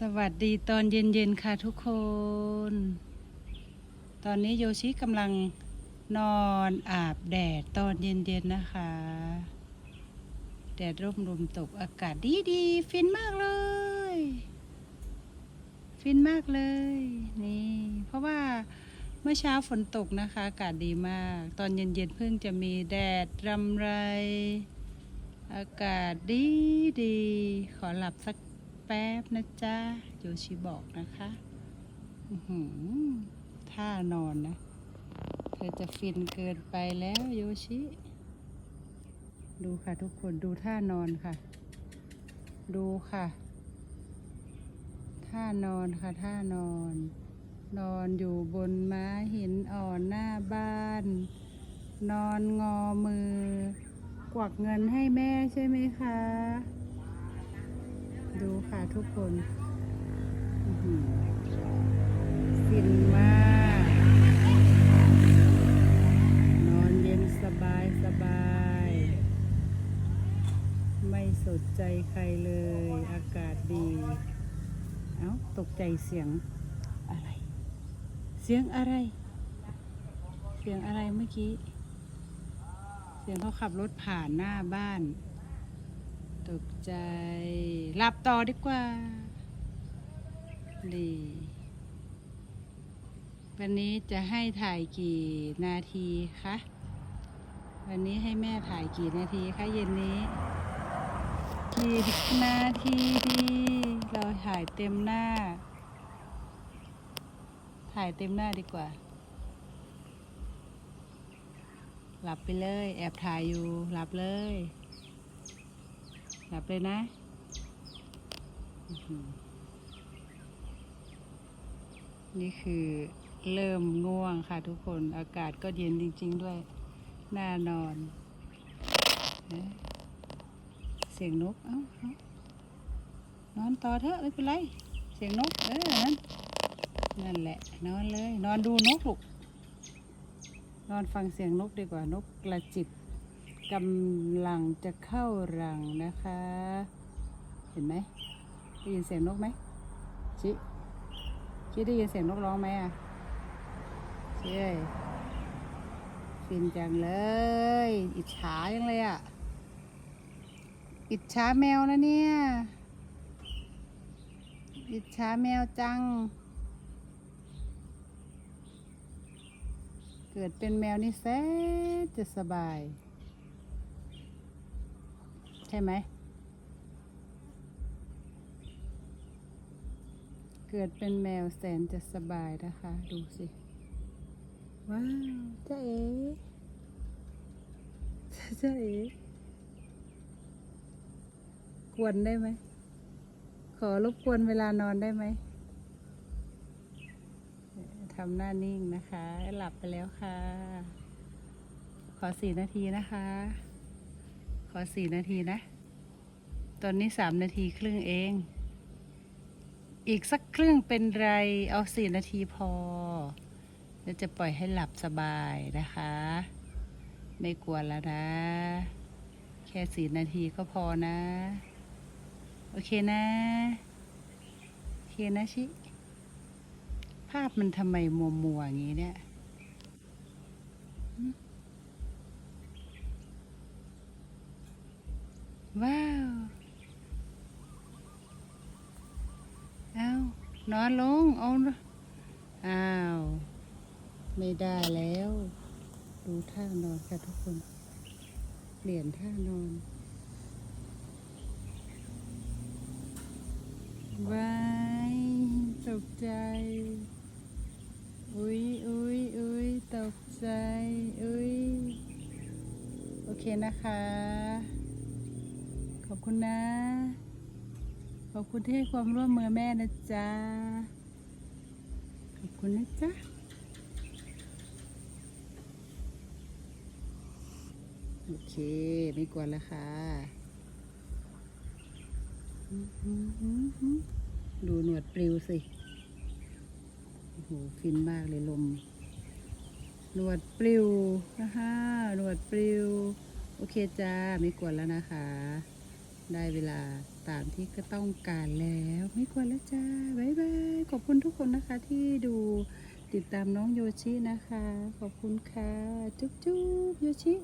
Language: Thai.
สวัสดีตอนเย็นๆค่ะทุกคน ตอนนี้โยชิกำลังนอนอาบแดดตอนเย็นๆนะคะ แดดร่มลมตกอากาศดีๆ ฟินมากเลย ฟินมากเลย นี่ เพราะว่าเมื่อเช้าฝนตกนะคะ อากาศดีมาก ตอนเย็นๆเพิ่งจะมีแดดรำไร อากาศดีๆขอหลับสัก แป๊บนะจ๊ะโยชิบอกนะคะท่านอนนะ เธอจะฟินเกินไปแล้วโยชิ ดูค่ะทุกคนดูท่านอนค่ะ ดูค่ะ ท่านอนค่ะท่านอน นอนอยู่บนม้าหินอ่อนหน้าบ้าน นอนงอมือ กวักเงินให้แม่ใช่ไหมคะ ค่ะทุกคนอือหือฟินมาก นอนเย็นสบายสบาย ไม่สนใจใครเลย อากาศดี เอ้า ตกใจเสียงอะไร เสียงอะไร เสียงอะไรเมื่อกี้ เสียงเขาขับรถผ่านหน้าบ้าน ตกใจหลับต่อดีกว่าดีวันนี้จะให้ถ่ายกี่นาทีคะ วันนี้ให้แม่ถ่ายกี่นาทีคะเย็นนี้ กี่นาทีดี เราถ่ายเต็มหน้า ถ่ายเต็มหน้าดีกว่า หลับไปเลย แอบถ่ายอยู่ หลับเลย หลับเลยนะนี่คือเริ่มง่วงค่ะทุกคนอากาศก็เย็นจริง ๆ ด้วย น่านอน เสียงนกเอ้เอ้านอนต่อเถอะไม่เป็นไร เสียงนก เออนั่นนั่นแหละ นอนเลย นอนดูนกลูก นอนฟังเสียงนกดีกว่านกกระจิบ กำลังจะเข้ารังนะคะ เห็นไหมได้ยินเสียงนกไหมชิชิได้ยินเสียงนกร้องไหมอะชิเอ้ยฟินจังเลย อิจฉาจังเลยอะ อิจฉาแมวนะเนี่ย อิจฉาแมวจัง เกิดเป็นแมวนี่แสนจะสบาย ใช่ไหม เกิดเป็นแมวแสนจะสบายนะคะ ดูสิ ว้าวจ้าเอ๋จ้าเอ๋กวนได้ไหม ขอรบกวนเวลานอนได้ไหมทำหน้านิ่งนะคะ หลับไปแล้วค่ะ ขอสี่นาทีนะคะ อสี่นาทีนะ ตอนนี้สามนาทีครึ่งเอง อีกสักครึ่งเป็นไร เอาสี่นาทีพอ แล้วจะปล่อยให้หลับสบายนะคะ ไม่กวนแล้วนะ แค่สี่นาทีก็พอนะ โอเคนะ โอเคนะชิ ภาพมันทำไมมัวมัวๆอย่างนี้เนี่ย ว้าว เอานอนลง เอาอ้าว ไม่ได้แล้ว ดูท่านอนค่ะทุกคน เปลี่ยนท่านอน ว้ายตกใจ อุ้ยอุ้ยอุ้ยตกใจ อุ้ยโอเคนะคะ อบคุณนะ ขอบคุณที่ให้ความร่วมมือแม่นะจ๊ะ ขอบคุณนะจ๊ะโอเค ไม่กวนแล้วค่ะ ดูหนวดปลิวสิ โอ้โห ฟินมากเลยลม หนวดปลิวนะคะหนวดปลิว โอเคจ้า ไม่กวนแล้วนะคะ ได้เวลาตามที่ก็ต้องการแล้วไม่ควรแล้วจ้าบ๊ายบายขอบคุณทุกคนนะคะที่ดูติดตามน้องโยชินะคะ ขอบคุณค่ะ จุ๊บจุ๊บโยชิ